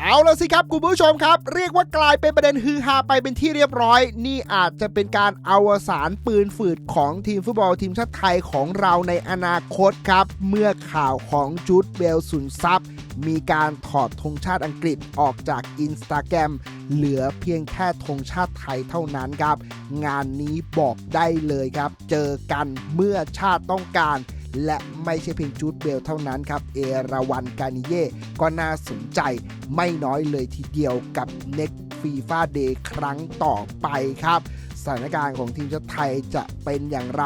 เอาละสิครับคุณผู้ชมครับ เรียกว่ากลายเป็นประเด็นฮือฮาไปเป็นที่เรียบร้อย นี่อาจจะเป็นการอวสานปืนฝืดของทีมฟุตบอลทีมชาติไทยของเราในอนาคตครับ เมื่อข่าวของจูดเบลสุนทรัพย์ มีการถอดธงชาติอังกฤษออกจากอินสตาแกรมเหลือเพียงแค่ธงชาติไทยเท่านั้นครับ งานนี้บอกได้เลยครับ เจอกันเมื่อชาติต้องการ และไม่ใช่เพียงจูดเบลเท่านั้นครับ เอราวันกานิเย่ก็น่าสนใจไม่น้อยเลยทีเดียวกับ Next FIFA Day ครั้งต่อไปครับสถานการณ์ของทีมชาติไทยจะเป็นอย่างไร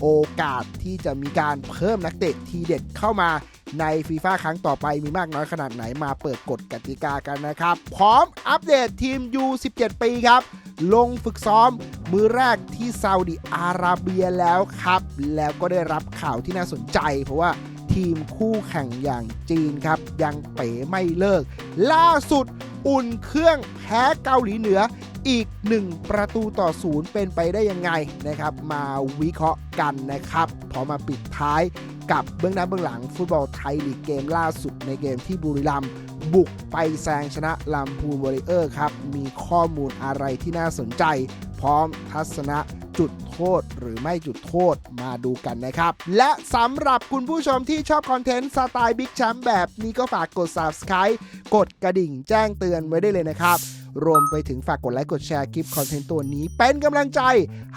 โอกาสที่จะมีการเพิ่มนักเตะทีเด็ดเข้ามา ในฟีฟ่าครั้งต่อไปมีมากน้อยขนาดไหนมาเปิดกฎกติกากันนะครับ พร้อมอัปเดตทีม U17 ปีครับ ลงฝึกซ้อมมือแรกที่ซาอุดิอาระเบียแล้วครับ แล้วก็ได้รับข่าวที่น่าสนใจ เพราะว่าทีมคู่แข่งอย่างจีนครับ ยังเป๋ไม่เลิก ล่าสุดอุ่นเครื่องแพ้เกาหลีเหนืออีก 1 ประตูต่อศูนย์เป็นไปได้ยังไงนะครับ มาวิเคราะห์กันนะครับ พอมาปิดท้าย กับเบื้องหน้าเบื้องหลังฟุตบอลไทยลีกเกมล่าสุดในเกมที่บุรีรัมย์บุกไปแซงชนะลำพูนวอริเออร์ครับ มีข้อมูลอะไรที่น่าสนใจ พร้อมทัศนะจุดโทษหรือไม่จุดโทษมาดูกันนะครับ และสำหรับคุณผู้ชมที่ชอบคอนเทนต์สไตล์บิ๊กแชมป์แบบนี้ก็ฝากกด subscribe กดกระดิ่งแจ้งเตือนไว้ได้เลยนะครับ รวมไปถึงฝากกดไลค์กดแชร์คลิปคอนเทนต์ตัวนี้เป็นกำลังใจ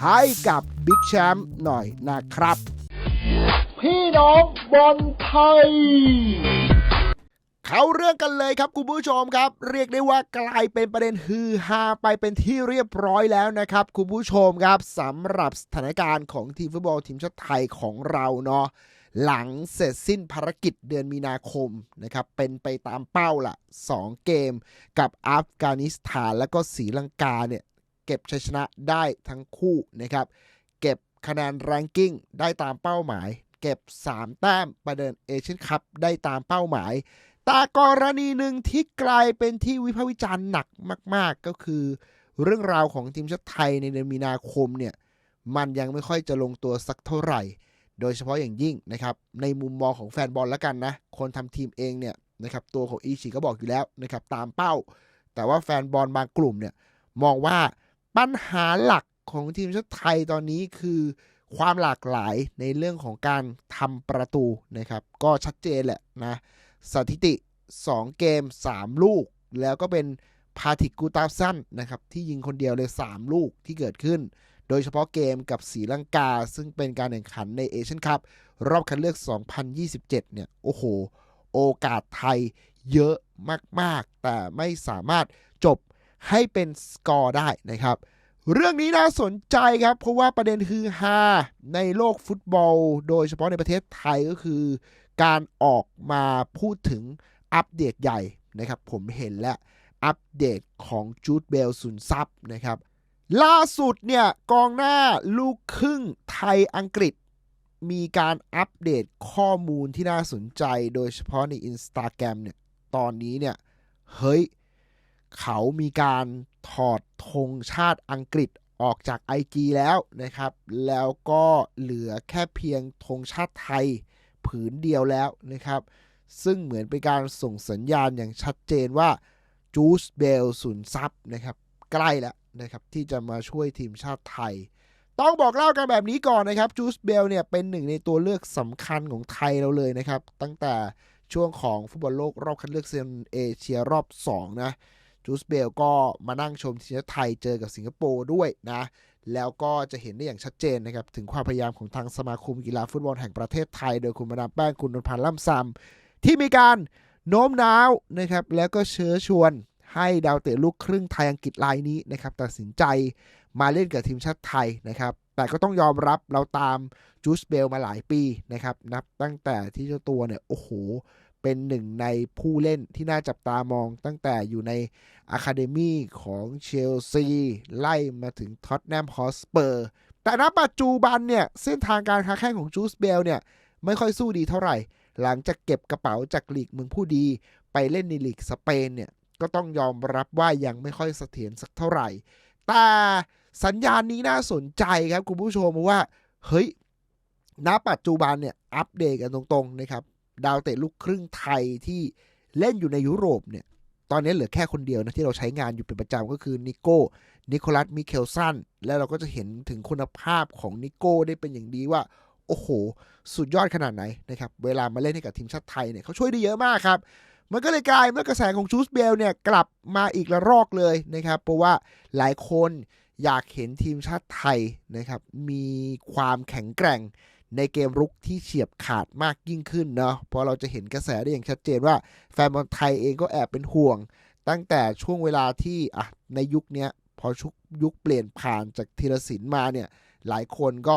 ให้กับบิ๊กแชมป์หน่อยนะครับ พี่น้องบอลไทย เขาเรื่องกันเลยครับคุณผู้ชมครับ เรียกได้ว่ากลายเป็นประเด็นฮือฮาไปเป็นที่เรียบร้อยแล้วนะครับคุณผู้ชมครับสำหรับสถานการณ์ของทีมฟุตบอลทีมชาติไทยของเราเนาะหลังเสร็จสิ้นภารกิจเดือนมีนาคมนะครับเป็นไปตามเป้าละ2 เกม กับอัฟกานิสถานและก็ศรีลังกาเนี่ยเก็บชัยชนะได้ทั้งคู่นะครับ เก็บคะแนนแรงกิ้งได้ตามเป้าหมาย เก็บ 3 แต้มประเดินเอเชียนคัพได้ตามเป้าหมาย แต่กรณีหนึ่งที่กลายเป็นที่วิพากษ์วิจารณ์หนักมาก ๆ ก็คือ เรื่องราวของทีมชาติไทยในเดือนมีนาคมเนี่ยมันยังไม่ค่อยจะลงตัวสักเท่าไหร่ โดยเฉพาะอย่างยิ่งนะครับในมุมมองของแฟนบอลแล้วกันนะ คนทำทีมเองเนี่ยนะครับตัวของอีชีก็บอกอยู่แล้วนะครับตามเป้า แต่ว่าแฟนบอลบางกลุ่มเนี่ยมองว่าปัญหาหลักของทีมชาติไทยตอนนี้คือ ความหลากหลายในเรื่องของการทำประตูนะครับ ก็ชัดเจนแหละนะ สถิติ 2 เกม 3 ลูก แล้วก็เป็นพาติกกูตาสั้นนะครับ ที่ยิงคนเดียวเลย 3 ลูกที่เกิดขึ้น โดยเฉพาะเกมกับสีลังกา ซึ่งเป็นการแข่งขันในเอเชียนคัพรอบคัดเลือก 2027 เนี่ย โอ้โห โอกาสไทยเยอะมาก ๆ แต่ไม่สามารถจบให้เป็นสกอร์ได้นะครับ เรื่องนี้น่าสนใจครับ เพราะว่าประเด็นคือฮาในโลกฟุตบอล โดยเฉพาะในประเทศไทยก็คือ การออกมาพูดถึงอัปเดตใหญ่นะครับ ผมเห็นแล้วอัปเดตของจูดเบลสุนซับนะครับ ล่าสุดเนี่ย กองหน้าลูกครึ่งไทยอังกฤษ มีการอัปเดตข้อมูลที่น่าสนใจ โดยเฉพาะใน Instagram เนี่ย ตอนนี้เนี่ย เฮ้ย เขามีการถอดธงชาติอังกฤษออกจาก IG แล้วนะครับ แล้วก็เหลือแค่เพียงธงชาติไทยผืนเดียวแล้วนะครับ ซึ่งเหมือนเป็นการส่งสัญญาณอย่างชัดเจนว่าจูสเบลสุนซับนะครับ ใกล้แล้วนะครับที่จะมาช่วยทีมชาติไทย ต้องบอกเล่ากันแบบนี้ก่อนนะครับจูสเบลเนี่ยเป็นหนึ่งในตัวเลือกสำคัญของไทยเราเลยนะครับ ตั้งแต่ช่วงของฟุตบอลโลกรอบคัดเลือกโซนเอเชียรอบ 2 นะ จูสเบลก็มานั่งชมทีมชาติไทยเจอกับสิงคโปร์ด้วยนะ แล้วก็จะเห็นได้อย่างชัดเจนนะครับ ถึงความพยายามของทางสมาคมกีฬาฟุตบอลแห่งประเทศไทย โดยคุณมาดามแป้งคุณนนพันธ์ล่ำซำที่มีการโน้มน้าวนะครับ แล้วก็เชื้อชวนให้ดาวเตะลูกครึ่งไทยอังกฤษรายนี้นะครับตัดสินใจมาเล่นกับทีมชาติไทยนะครับแต่ก็ต้องยอมรับเราตามจูสเบลมาหลายปีนะครับ นับตั้งแต่ที่เจ้าตัวเนี่ย โอ้โห เป็นหนึ่งในผู้เล่นที่น่าจับตามองตั้งแต่อยู่ในอะคาเดมีของเชลซีไล่มาถึงท็อตแนมฮอสเปอร์แต่ณปัจจุบันเนี่ย เส้นทางการค้าแข่งของจูสเบลเนี่ย ไม่ค่อยสู้ดีเท่าไหร่ หลังจากเก็บกระเป๋าจากลีกเมืองผู้ดี ไปเล่นในลีกสเปนเนี่ย ก็ต้องยอมรับว่ายังไม่ค่อยเสถียรสักเท่าไหร่ แต่สัญญาณนี้น่าสนใจครับคุณผู้ชมเพราะว่า เฮ้ยณปัจจุบันเนี่ย อัปเดตกันตรงๆนะครับ ดาวเตะลูกครึ่งไทยที่เล่นอยู่ในยุโรปเนี่ย ตอนนี้เหลือแค่คนเดียวนะที่เราใช้งานอยู่เป็นประจำก็คือนิโก้ นิโคลัส มิเคลสัน แล้วเราก็จะเห็นถึงคุณภาพของนิโก้ได้เป็นอย่างดีว่า โอ้โห สุดยอดขนาดไหนนะครับ เวลามาเล่นให้กับทีมชาติไทยเนี่ยเขาช่วยได้เยอะมากครับ มันก็เลยกลายเมื่อกระแสของชูสเบลเนี่ยกลับมาอีกระรอกเลยนะครับ เพราะว่าหลายคนอยากเห็นทีมชาติไทยนะครับมีความแข็งแกร่ง ในเกมรุกที่เฉียบขาดมากยิ่งขึ้นเนาะเพราะเราจะเห็นกระแสได้อย่างชัดเจนว่าแฟนบอลไทยเองก็แอบเป็นห่วง ตั้งแต่ช่วงเวลาที่อะในยุคนี้พอชุกยุคเปลี่ยนผ่านจากธีรศิลป์มาเนี่ยหลายคนก็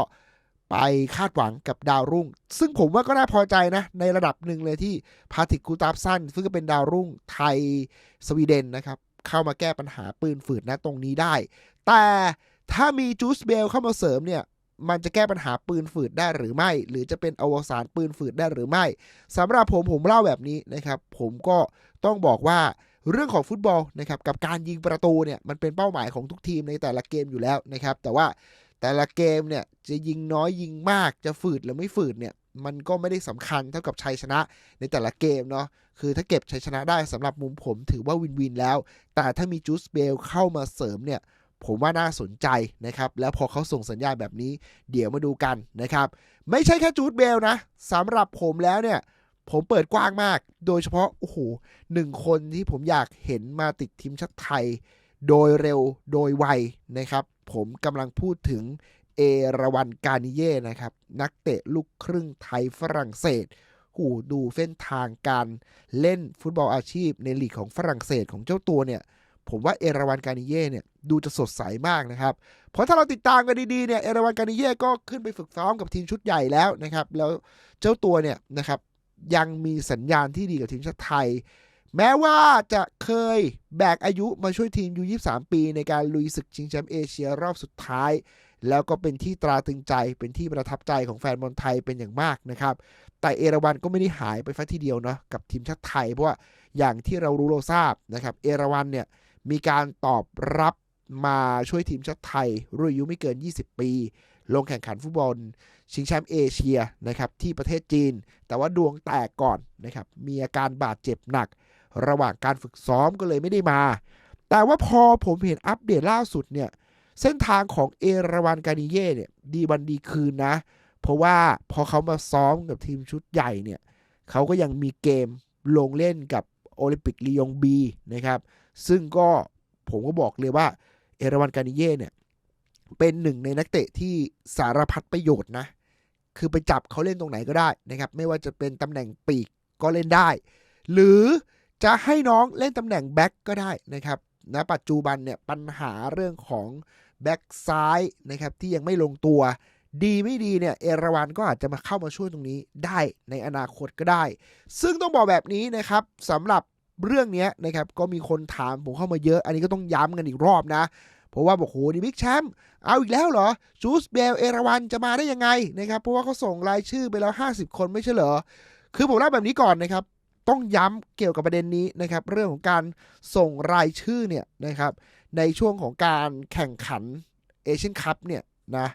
ไปคาดหวังกับดาวรุ่ง ซึ่งผมว่าก็น่าพอใจนะ ในระดับหนึ่งเลยที่พาติกูตาฟสันซึ่งก็เป็นดาวรุ่งไทยสวีเดนนะครับ เข้ามาแก้ปัญหาปืนฝืดนะตรงนี้ได้ แต่ถ้ามีจูสเบลเข้ามาเสริมเนี่ย มันจะแก้ปัญหาปืนฝืดได้หรือไม่ หรือจะเป็นอวสานปืนฝืดได้หรือไม่สำหรับผมผมเล่าแบบนี้นะครับ ผมก็ต้องบอกว่าเรื่องของฟุตบอลนะครับกับการยิงประตูเนี่ยมันเป็นเป้าหมายของทุกทีมในแต่ละเกมอยู่แล้วนะครับ แต่ว่าแต่ละเกมเนี่ยจะยิงน้อยยิงมากจะฝืดหรือไม่ฝืดเนี่ยมันก็ไม่ได้สำคัญเท่ากับชัยชนะในแต่ละเกมเนาะคือถ้าเก็บชัยชนะได้สำหรับมุมผมถือว่าวินวินแล้ว แต่ถ้ามีจูสเบลเข้ามาเสริมเนี่ย ผมว่าน่าสนใจนะครับ แล้วพอเขาส่งสัญญาณแบบนี้ เดี๋ยวมาดูกันนะครับ ไม่ใช่แค่จูดเบลนะสำหรับผมแล้วเนี่ย ผมเปิดกว้างมาก โดยเฉพาะ โอ้โหหนึ่งคนที่ผมอยากเห็นมาติดทีมชาติไทย โดยเร็วโดยไวนะครับ ผมกำลังพูดถึงเอราวันกานิเย่นะครับ นักเตะลูกครึ่งไทยฝรั่งเศสหูดูเส้นทางการเล่นฟุตบอลอาชีพในลีกของฝรั่งเศสของเจ้าตัวเนี่ย ผมว่าเอราวันกานิเย่เนี่ยดูจะสดใสมากนะครับ เพราะถ้าเราติดตามกันดีๆเนี่ยเอราวันกานิเย่ก็ขึ้นไปฝึกซ้อมกับทีมชุดใหญ่แล้วนะครับ แล้วเจ้าตัวเนี่ยนะครับยังมีสัญญาณที่ดีกับทีมชาติไทย แม้ว่าจะเคยแบกอายุมาช่วยทีมยู23 ปี ในการลุยศึกชิงแชมป์เอเชียรอบสุดท้าย แล้วก็เป็นที่ตราตึงใจเป็นที่ประทับใจของแฟนบอลไทยเป็นอย่างมากนะครับแต่เอราวันก็ไม่ได้หายไปแค่ทีเดียวเนาะกับทีมชาติไทยเพราะว่าอย่างที่เรารู้เราทราบนะครับเอราวันเนี่ย มีการตอบรับมาช่วยทีมชาติไทยรุ่นอายุไม่เกิน 20 ปี ลงแข่งขันฟุตบอล ชิงแชมป์เอเชียนะครับที่ประเทศจีน แต่ว่าดวงแตกก่อนนะครับมีอาการบาดเจ็บหนัก ระหว่างการฝึกซ้อมก็เลยไม่ได้มา แต่ว่าพอผมเห็นอัปเดตล่าสุดเนี่ยเส้นทางของเอราวันกานิเย่เนี่ยดีวันดีคืนนะ เพราะว่าพอเขามาซ้อมกับทีมชุดใหญ่เนี่ยเขาก็ยังมีเกมลงเล่นกับโอลิมปิกลียงบีนะครับ ซึ่งก็ผมก็บอกเลยว่า เอราวันกานิเย่เนี่ย เป็นหนึ่งในนักเตะที่สารพัดประโยชน์นะ คือไปจับเขาเล่นตรงไหนก็ได้นะครับ ไม่ว่าจะเป็นตำแหน่งปีกก็เล่นได้ หรือจะให้น้องเล่นตำแหน่งแบ็กก็ได้นะครับณปัจจุบันเนี่ยปัญหาเรื่องของแบ็กซ้ายนะครับที่ยังไม่ลงตัว ดีไม่ดีเนี่ยเอราวันก็อาจจะมาเข้ามาช่วยตรงนี้ได้ในอนาคตก็ได้ ซึ่งต้องบอกแบบนี้นะครับสำหรับ เรื่องนี้นะครับก็มีคนถามผมเข้ามาเยอะ อันนี้ก็ต้องย้ำกันอีกรอบนะ เพราะว่าบอกโหนี่บิ๊กแชมป์เอาอีกแล้วเหรอจูสเบลเอราวันจะมาได้ยังไงนะครับเพราะว่าเขาส่งรายชื่อไปแล้ว 50 คนไม่ใช่เหรอ คือผมเล่าแบบนี้ก่อนนะครับ ต้องย้ำเกี่ยวกับประเด็นนี้นะครับ เรื่องของการส่งรายชื่อเนี่ยนะครับ ในช่วงของการแข่งขันเอเชียนคัพเนี่ยนะ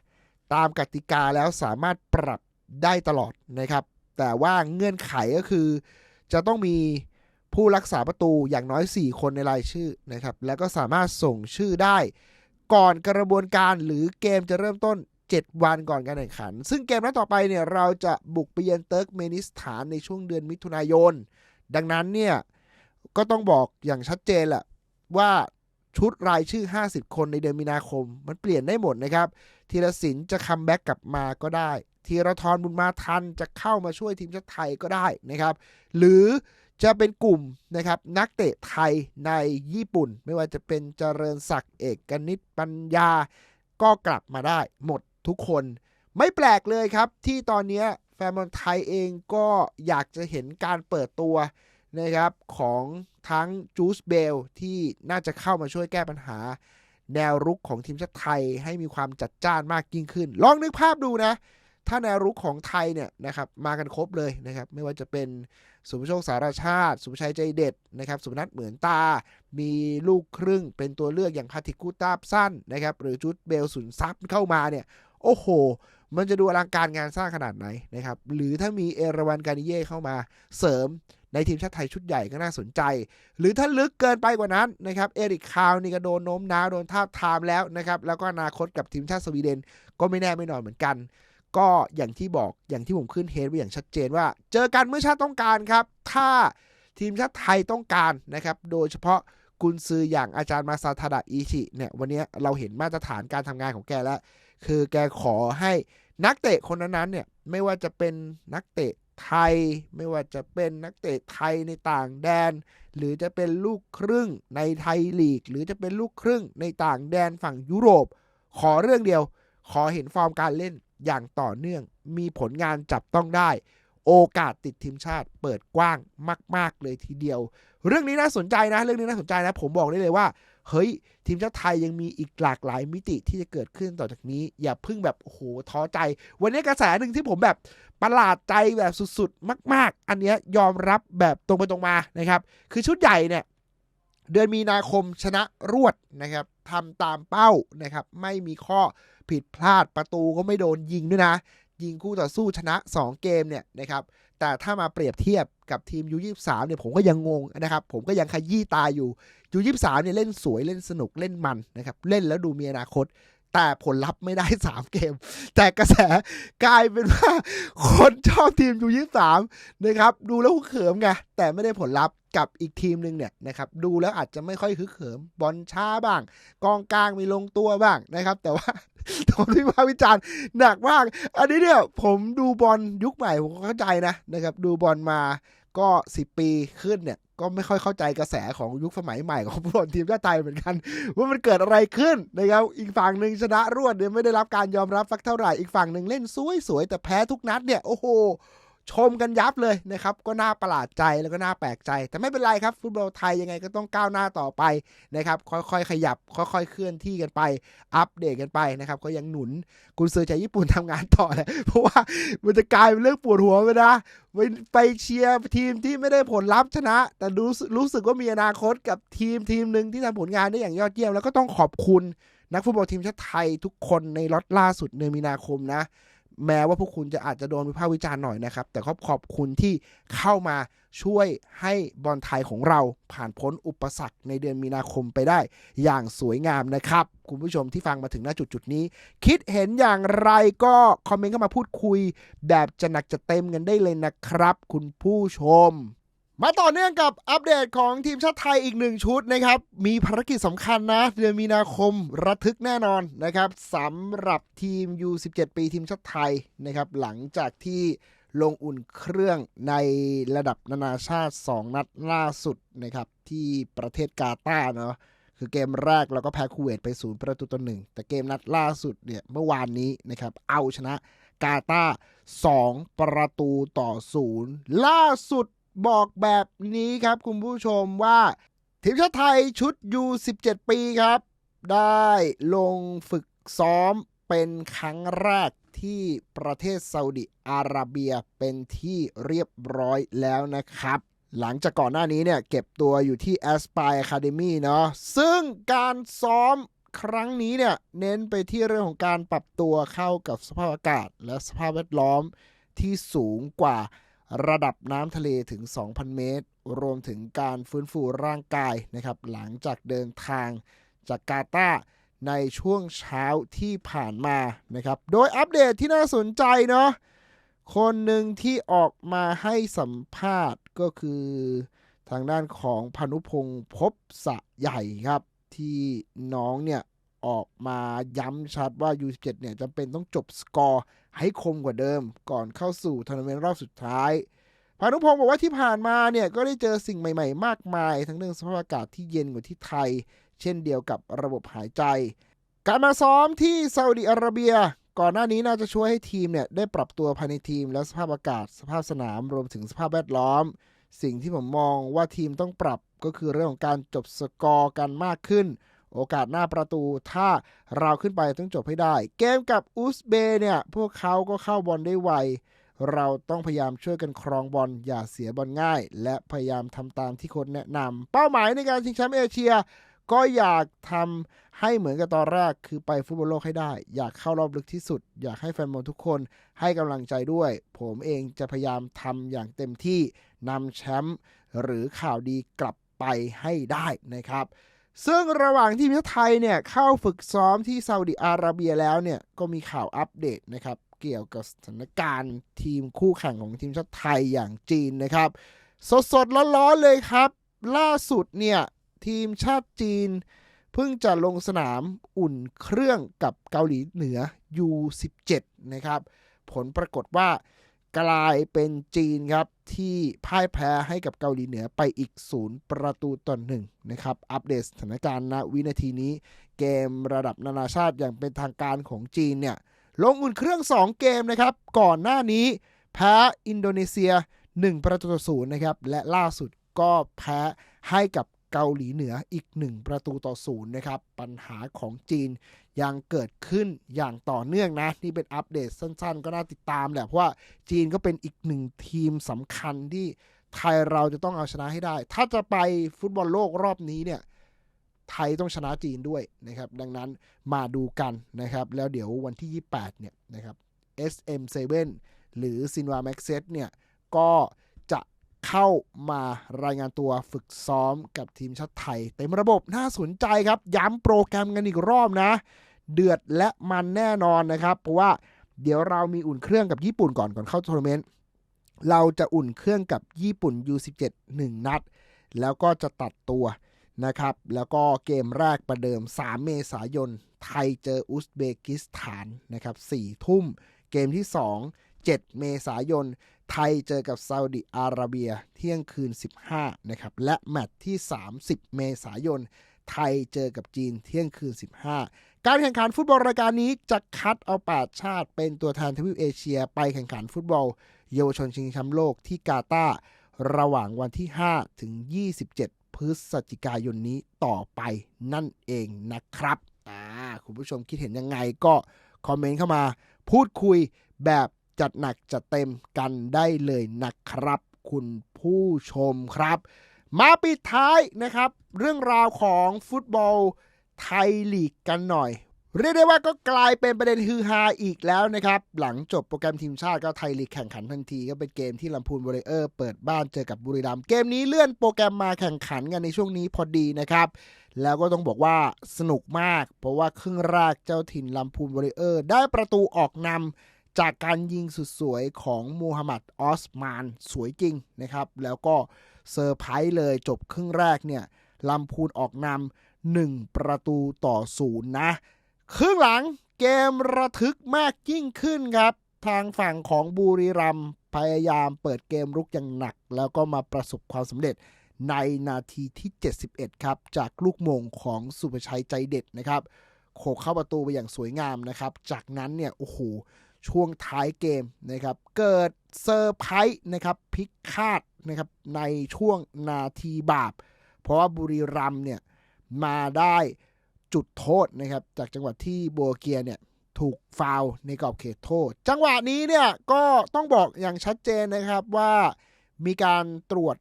ตามกติกาแล้วสามารถปรับได้ตลอดนะครับ แต่ว่าเงื่อนไขก็คือจะต้องมี ผู้รักษาประตูอย่างน้อย 4 คนในรายชื่อนะครับ แล้วก็สามารถส่งชื่อได้ ก่อนกระบวนการหรือเกมจะเริ่มต้น 7 วันก่อนการแข่งขัน ซึ่งเกมนัดต่อไปเนี่ยเราจะบุกไปเยือนเติร์กเมนิสถานในช่วงเดือนมิถุนายน ดังนั้นเนี่ยก็ต้องบอกอย่างชัดเจนแหละว่าชุดรายชื่อ 50 คนในเดือนมีนาคม มันเปลี่ยนได้หมดนะครับธีรศิลป์จะคัมแบ็กกลับมาก็ได้ธีรทรบุญมาทันจะเข้ามาช่วยทีมชาติไทยก็ได้นะครับ หรือ จะเป็นกลุ่มนะครับนักเตะไทยในญี่ปุ่น ไม่ว่าจะเป็นเจริญศักดิ์เอกกนิษปัญญา ก็กลับมาได้หมดทุกคน ไม่แปลกเลยครับ ที่ตอนนี้แฟนบอลไทยเองก็อยากจะเห็นการเปิดตัวนะครับของทั้งจูสเบลที่น่าจะเข้ามาช่วยแก้ปัญหา แนวรุกของทีมชาติไทยให้มีความจัดจ้านมากยิ่งขึ้น ลองนึกภาพดูนะ ถ้าแนวรุกของไทยเนี่ยนะครับมากันครบเลยนะครับ ไม่ว่าจะเป็น สุภโชคสารชาติ สุภชัยใจเด็ดนะครับสุพนัทเหมือนตา มีลูกครึ่งเป็นตัวเลือกอย่างพาติกูตาบสั้นนะครับหรือจุดเบลสุนซับเข้ามาเนี่ยโอ้โห มันจะดูอลังการงานสร้างขนาดไหนนะครับหรือถ้ามีเอราวันการิเย่เข้ามาเสริมในทีมชาติไทยชุดใหญ่ก็น่าสนใจ หรือถ้าลึกเกินไปกว่านั้นนะครับเอริกคาวนี่ก็โดนโน้มน้าวโดนทาบทามแล้วนะครับแล้วก็อนาคตกับทีมชาติสวีเดนก็ไม่แน่ไม่นอนเหมือนกัน ก็อย่างที่บอกอย่างที่ผมขึ้นเฮดไว้อย่างชัดเจนว่า เจอกันเมื่อชาติต้องการครับ ถ้าทีมชาติไทยต้องการนะครับ โดยเฉพาะกุนซืออย่างอาจารย์มาซาทาดะอิชิเนี่ยวันนี้เราเห็นมาตรฐานการทำงานของแกแล้ว คือแกขอให้นักเตะคนนั้นๆเนี่ยไม่ว่าจะเป็นนักเตะไทย ไม่ว่าจะเป็นนักเตะไทยในต่างแดน หรือจะเป็นลูกครึ่งในไทยลีก หรือจะเป็นลูกครึ่งในต่างแดนฝั่งยุโรป ขอเรื่องเดียว ขอเห็นฟอร์มการเล่น อย่างต่อเนื่อง มีผลงานจับต้องได้ โอกาสติดทีมชาติเปิดกว้างมาก ๆ เลยทีเดียว เรื่องนี้น่าสนใจนะ เรื่องนี้น่าสนใจนะ ผมบอกได้เลยว่า เฮ้ย ทีมชาติไทยยังมีอีกหลากหลายมิติที่จะเกิดขึ้นต่อจากนี้ อย่าเพิ่งแบบโอ้โหท้อใจ วันนี้กระแสหนึ่งที่ผมแบบประหลาดใจแบบสุดๆ มาก ๆ อันเนี้ยยอมรับแบบตรงไปตรงมานะครับ คือชุดใหญ่เนี่ยเดือนมีนาคมชนะรวดนะครับทำตามเป้านะครับ ไม่มีข้อ ผิดพลาดประตูก็ไม่โดนยิงด้วยนะ ยิงคู่ต่อสู้ชนะ 2 เกมเนี่ยนะครับแต่ถ้ามาเปรียบเทียบกับทีมยู23เนี่ยผมก็ยังงงนะครับ ผมก็ยังขยี้ตาอยู่ยู23เนี่ยเล่นสวยเล่นสนุกเล่นมันนะครับเล่นแล้วดูมีอนาคต แต่ผลลัพธ์ไม่ได้ 3 เกม แต่กระแสกลายเป็นว่า คนชอบทีมยู23นะครับ ดูแล้วฮึกเขิมไงแต่ไม่ได้ผลลัพธ์กับอีกทีมหนึ่งเนี่ยนะครับดูแล้วอาจจะไม่ค่อยฮึกเขิมบอลช้าบ้าง กองกลางมีลงตัวบ้างนะครับ แต่ว่าโดนวิพากษ์วิจารณ์หนักมาก อันนี้เนี่ยผมดูบอลยุคใหม่ผมเข้าใจนะนะครับ ดูบอลมาก็ 10 ปีขึ้นเนี่ย ก็ไม่ค่อยเข้าใจกระแสของยุคสมัยใหม่ของผู้บอลทีมชาติไทยเหมือนกัน ว่ามันเกิดอะไรขึ้นนะครับอีกฝั่งหนึ่งชนะรวดเนี่ยไม่ได้รับการยอมรับสักเท่าไหร่อีกฝั่งหนึ่งเล่นสวยๆแต่แพ้ทุกนัดเนี่ยโอ้โห ชมกันยับเลยนะครับ ก็น่าประหลาดใจแล้วก็น่าแปลกใจ แต่ไม่เป็นไรครับ ฟุตบอลไทยยังไงก็ต้องก้าวหน้าต่อไปนะครับ ค่อยๆ ขยับ ค่อยๆ เคลื่อนที่กันไป อัปเดตกันไปนะครับ ก็ยังหนุนกุนซือจากญี่ปุ่นทำงานต่อแหละเพราะว่ามันจะกลายเป็นเรื่องปวดหัวไปนะไปไปเชียร์ทีมที่ไม่ได้ผลลัพธ์ชนะ แต่รู้รู้สึกว่ามีอนาคตกับทีมทีมหนึ่งที่ทำผลงานได้อย่างยอดเยี่ยมแล้วก็ต้องขอบคุณนักฟุตบอลทีมชาติไทยทุกคนในล็อตล่าสุดเดือนมีนาคมนะ แม้ว่าพวกคุณจะอาจจะโดนวิพากษ์วิจารณ์หน่อยนะครับ แต่ขอบขอบคุณที่เข้ามาช่วยให้บอลไทยของเราผ่านพ้นอุปสรรคในเดือนมีนาคมไปได้ อย่างสวยงามนะครับ คุณผู้ชมที่ฟังมาถึงณจุดจุดนี้ คิดเห็นอย่างไรก็คอมเมนต์เข้ามาพูดคุย แบบจะหนักจะเต็มกันได้เลยนะครับ คุณผู้ชม มาต่อเนื่องกับอัปเดตของทีมชาติไทยอีกหนึ่งชุดนะครับ มีภารกิจสำคัญนะ เดือนมีนาคมระทึกแน่นอนนะครับสำหรับทีม U17 ปีทีมชาติไทยนะครับ หลังจากที่ลงอุ่นเครื่องในระดับนานาชาติ 2 นัดล่าสุดนะครับ ที่ประเทศกาตาร์เนาะคือเกมแรกเราก็แพ้คูเวตไปศูนย์ประตูต่อหนึ่งแต่เกมนัดล่าสุดเนี่ยเมื่อวานนี้นะครับ เอาชนะกาตาร์2ประตูต่อศูนย์ล่าสุด บอกแบบนี้ครับคุณผู้ชมว่าทีมชาติไทยชุด U17 ปีครับ ได้ลงฝึกซ้อมเป็นครั้งแรกที่ประเทศซาอุดิอาระเบียเป็นที่เรียบร้อยแล้วนะครับ หลังจากก่อนหน้านี้เนี่ย เก็บตัวอยู่ที่ Aspire Academy เนาะซึ่งการซ้อมครั้งนี้เนี่ย เน้นไปที่เรื่องของการปรับตัวเข้ากับสภาพอากาศ และสภาพแวดล้อมที่สูงกว่า ระดับน้ำทะเลถึง 2,000 เมตร รวมถึงการฟื้นฟูร่างกายนะครับ หลังจากเดินทางจากกาตาในช่วงเช้าที่ผ่านมานะครับ โดยอัปเดตที่น่าสนใจเนาะ คนหนึ่งที่ออกมาให้สัมภาษณ์ก็คือทางด้านของพานุพงศ์พบสะใหญ่ครับ ที่น้องเนี่ย ออกมาย้ำชัดว่า U17 เนี่ยจำเป็นต้องจบสกอร์ให้คมกว่าเดิม ก่อนเข้าสู่ทัวร์นาเมนต์รอบสุดท้ายพานุพงศ์บอกว่าที่ผ่านมาเนี่ยก็ได้เจอสิ่งใหม่ ๆ มากมาย ทั้งเรื่องสภาพอากาศที่เย็นกว่าที่ไทย เช่นเดียวกับระบบหายใจ การมาซ้อมที่ซาอุดิอาระเบีย ก่อนหน้านี้น่าจะช่วยให้ทีมเนี่ยได้ปรับตัวภายในทีม และสภาพอากาศสภาพสนามรวมถึงสภาพแวดล้อม สิ่งที่ผมมองว่าทีมต้องปรับก็คือเรื่องของการจบสกอร์กันมากขึ้น โอกาสหน้าประตูถ้าเราขึ้นไปต้องจบให้ได้ เกมกับอุซเบย์เนี่ย พวกเขาก็เข้าบอลได้ไว เราต้องพยายามช่วยกันครองบอลอย่าเสียบอลง่าย และพยายามทำตามที่โค้ชแนะนำเป้าหมายในการชิงแชมป์เอเชีย ก็อยากทำให้เหมือนกับตอนแรกคือไปฟุตบอลโลกให้ได้ อยากเข้ารอบลึกที่สุด อยากให้แฟนบอลทุกคนให้กำลังใจด้วย ผมเองจะพยายามทำอย่างเต็มที่นำแชมป์หรือข่าวดีกลับไปให้ได้นะครับ ซึ่งระหว่างที่ทีมชาติไทยเนี่ยเข้าฝึกซ้อมที่ซาอุดิอาระเบียแล้วเนี่ยก็มีข่าวอัปเดตนะครับ เกี่ยวกับสถานการณ์ทีมคู่แข่งของทีมชาติไทยอย่างจีนนะครับ สดสดๆร้อนๆเลยครับ ล่าสุดเนี่ยทีมชาติจีน เพิ่งจะลงสนามอุ่นเครื่องกับเกาหลีเหนือ U17 นะครับ ผลปรากฏว่า กลายเป็นจีนครับ ที่พ่ายแพ้ให้กับเกาหลีเหนือไปอีกศูนย์ประตูต่อหนึ่งนะครับ อัปเดตสถานการณ์ณวินาทีนี้ เกมระดับนานาชาติอย่างเป็นทางการของจีนเนี่ย ลงอุ่นเครื่อง 2 เกมนะครับ ก่อนหน้านี้ แพ้อินโดนีเซีย 1 ประตูต่อศูนย์นะครับ และล่าสุดก็แพ้ให้กับ เกาหลีเหนืออีก 1 ประตูต่อศูนย์นะครับ ปัญหาของจีนยังเกิดขึ้นอย่างต่อเนื่องนะ นี่เป็นอัปเดตสั้นๆ ก็น่าติดตามแหละ เพราะว่าจีนก็เป็นอีกหนึ่งทีมสำคัญที่ไทยเราจะต้องเอาชนะให้ได้ ถ้าจะไปฟุตบอลโลกรอบนี้เนี่ยไทยต้องชนะจีนด้วยนะครับ ดังนั้นมาดูกันนะครับ แล้วเดี๋ยววันที่ 28 เนี่ยนะครับ SM7 หรือ s i n w a Max s e t เนี่ยก็ เข้ามารายงานตัวฝึกซ้อมกับทีมชาติไทย เต็มระบบน่าสนใจครับ ย้ำโปรแกรมกันอีกรอบนะ เดือดและมันแน่นอนนะครับ เพราะว่าเดี๋ยวเรามีอุ่นเครื่องกับญี่ปุ่นก่อนก่อนเข้าทัวร์นาเมนต์เราจะอุ่นเครื่องกับญี่ปุ่น U17 1 นัด แล้วก็จะตัดตัวนะครับ แล้วก็เกมแรกประเดิม 3 เมษายน ไทยเจออุซเบกิสถานนะครับ4ทุ่ม เกมที่ 2 7 เมษายน ไทยเจอกับซาอุดิอาระเบียเที่ยงคืน 15นะครับและแมตช์ที่ 30 เมษายน ไทยเจอกับจีนเที่ยงคืน 15 การแข่งขันฟุตบอลรายการนี้จะคัดเอา 8 ชาติ เป็นตัวแทนทวีปเอเชียไปแข่งขันฟุตบอล เยาวชนชิงแชมป์โลกที่กาตาร์ระหว่างวันที่ 5 ถึง 27 พฤศจิกายนนี้ต่อไปนั่นเองนะครับอ่าคุณผู้ชมคิดเห็นยังไงก็คอมเมนต์เข้ามา พูดคุยแบบ จัดหนักจัดเต็มกันได้เลยนะครับ คุณผู้ชมครับ มาปิดท้ายนะครับ เรื่องราวของฟุตบอลไทยลีกกันหน่อย เรียกได้ว่าก็กลายเป็นประเด็นฮือฮาอีกแล้วนะครับ หลังจบโปรแกรมทีมชาติก็ไทยลีกแข่งขันทันที ก็เป็นเกมที่ลำพูนบริเออร์เปิดบ้านเจอกับบุรีรัมย์เกมนี้เลื่อนโปรแกรมมาแข่งขันกันในช่วงนี้พอดีนะครับแล้วก็ต้องบอกว่าสนุกมาก เพราะว่าครึ่งแรกเจ้าถิ่นลำพูนบริเออร์ ได้ประตูออกนำ จากการยิงสุดสวยของมูฮัมหมัดออสมานสวยจริงนะครับ แล้วก็เซอร์ไพรส์เลยจบครึ่งแรกเนี่ยลำพูนออกนำหนึ่งประตูต่อศูนย์นะ ครึ่งหลังเกมระทึกมากยิ่งขึ้นครับ ทางฝั่งของบุรีรัมพยายามเปิดเกมรุกอย่างหนัก แล้วก็มาประสบความสำเร็จในนาทีที่ 71 ครับ จากลูกมงของสุภชัยใจเด็ดนะครับ โขกเข้าประตูไปอย่างสวยงามนะครับ จากนั้นเนี่ย โอ้โห ช่วงท้ายเกมนะครับ เกิดเซอร์ไพรส์นะครับพลิกคาดนะครับในช่วงนาทีบาป เพราะว่าบุรีรัมเนี่ยมาได้จุดโทษนะครับ จากจังหวะที่โบวเกียเนี่ยถูกฟาวในกรอบเขตโทษ จังหวะนี้เนี่ยก็ต้องบอกอย่างชัดเจนนะครับว่ามีการตรวจ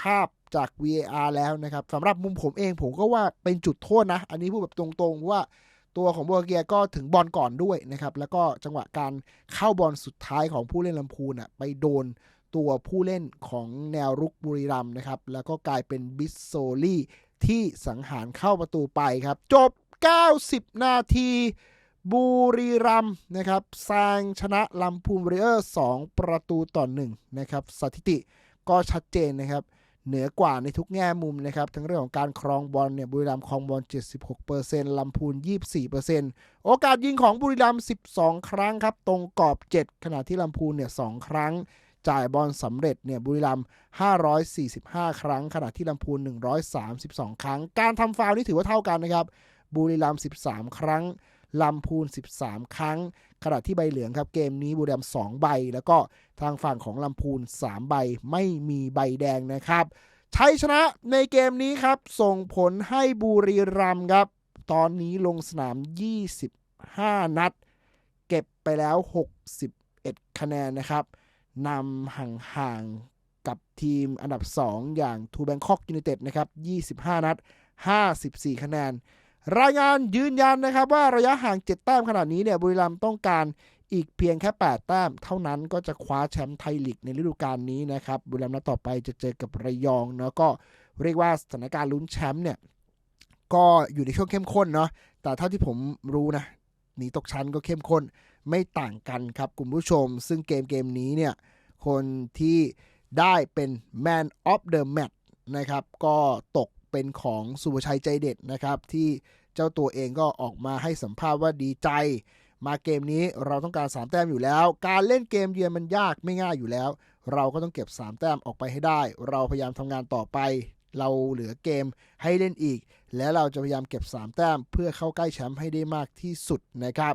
ภาพจาก VAR แล้วนะครับสำหรับมุมผมเองผมก็ว่าเป็นจุดโทษนะ อันนี้พูดแบบตรงๆว่า ตัวของโบวเกียก็ถึงบอลก่อนด้วยนะครับ แล้วก็จังหวะการเข้าบอลสุดท้ายของผู้เล่นลำพูนอะไปโดนตัวผู้เล่นของแนวรุกบุรีรัมนะครับ แล้วก็กลายเป็นบิสโซลี่ที่สังหารเข้าประตูไปครับ จบ 90 นาที บุรีรัมนะครับแซงชนะลำพูนบริเออร์ 2 ประตูต่อ1นะครับ สถิติก็ชัดเจนนะครับ เหนือกว่าในทุกแง่มุมนะครับ ทั้งเรื่องของการครองบอลเนี่ยบุรีรัมย์ครองบอล 76%ลำพูน 24%โอกาสยิงของบุรีรัมย์ 12 ครั้งครับ ตรงกรอบ 7 ขณะที่ลำพูนเนี่ย2ครั้ง จ่ายบอลสำเร็จเนี่ยบุรีรัมย์ 545 ครั้ง ขณะที่ลำพูน 132 ครั้ง การทำฟาวล์นี่ถือว่าเท่ากันนะครับบุรีรัมย์ 13 ครั้ง ลำพูน 13 ครั้ง ขณะที่ใบเหลืองครับเกมนี้บุรีรัมย์2ใบ แล้วก็ทางฝั่งของลำพูน 3 ใบไม่มีใบแดงนะครับชัยชนะในเกมนี้ครับ ส่งผลให้บุรีรัมย์ครับ ตอนนี้ลงสนาม 25 นัด เก็บไปแล้ว 61 คะแนนนะครับนำห่างๆ กับทีมอันดับ 2 อย่างทูแบงคอกยู n นเต็ดนะครับ 25 นัด 54 คะแนน รายงานยืนยันนะครับว่าระยะห่าง 7 แต้มขนาดนี้เนี่ยบุรีรัมย์ต้องการอีกเพียงแค่ 8 แต้ม เท่านั้นก็จะคว้าแชมป์ไทยลีกในฤดูกาลนี้นะครับบุรีรัมย์นัดต่อไปจะเจอกับระยองเนาะก็เรียกว่าสถานการณ์ลุ้นแชมป์เนี่ยก็อยู่ในช่วงเข้มข้นเนาะแต่เท่าที่ผมรู้นะหนีตกชั้นก็เข้มข้นไม่ต่างกันครับคุณผู้ชม ซึ่งเกมเกมนี้เนี่ยคนที่ได้เป็น Man of the Match นะครับ ก็ตกเป็นของสุภชัยใจเด็ดนะครับ ที่ เจ้าตัวเองก็ออกมาให้สัมภาษณ์ว่าดีใจ มาเกมนี้เราต้องการ 3 แต้มอยู่แล้ว การเล่นเกมเยือนมันยากไม่ง่ายอยู่แล้ว เราก็ต้องเก็บ 3 แต้มออกไปให้ได้ เราพยายามทำงานต่อไป เราเหลือเกมให้เล่นอีก และเราจะพยายามเก็บ 3 แต้มเพื่อเข้าใกล้แชมป์ให้ได้มากที่สุดนะครับ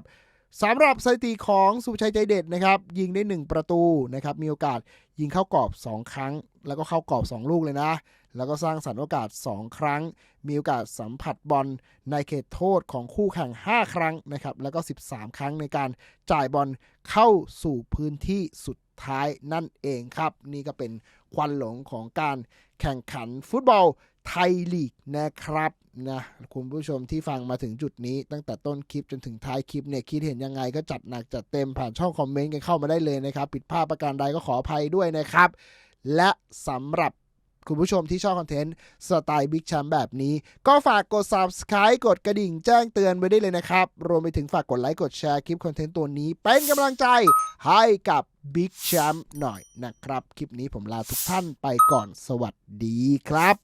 สำหรับสถิติของสุชัยใจเด็ดนะครับ ยิงได้ 1 ประตูนะครับมีโอกาสยิงเข้ากรอบ 2 ครั้ง แล้วก็เข้ากรอบ 2 ลูกเลยนะ แล้วก็สร้างสรรค์โอกาส 2 ครั้ง มีโอกาสสัมผัสบอลในเขตโทษของคู่แข่ง 5 ครั้งนะครับ แล้วก็ 13 ครั้งในการจ่ายบอลเข้าสู่พื้นที่สุดท้ายนั่นเองครับ นี่ก็เป็นควันหลงของการแข่งขันฟุตบอลไทยลีกนะครับนะคุณผู้ชมที่ฟังมาถึงจุดนี้ ตั้งแต่ต้นคลิปจนถึงท้ายคลิปเนี่ยคิดเห็นยังไงก็จัดหนักจัดเต็มผ่านช่องคอมเมนต์กันเข้ามาได้เลยนะครับผิดพลาดประการใดก็ขออภัยด้วยนะครับ และสำหรับ คุณผู้ชมที่ชอบคอนเทนต์สไตล์บิ๊กแชมป์แบบนี้ ก็ฝากกด subscribe กดกระดิ่งแจ้งเตือนไว้ได้เลยนะครับ รวมไปถึงฝากกดไลค์กดแชร์คลิปคอนเทนต์ตัวนี้ เป็นกำลังใจให้กับบิ๊กแชมป์หน่อยนะครับ คลิปนี้ผมลาทุกท่านไปก่อนสวัสดีครับ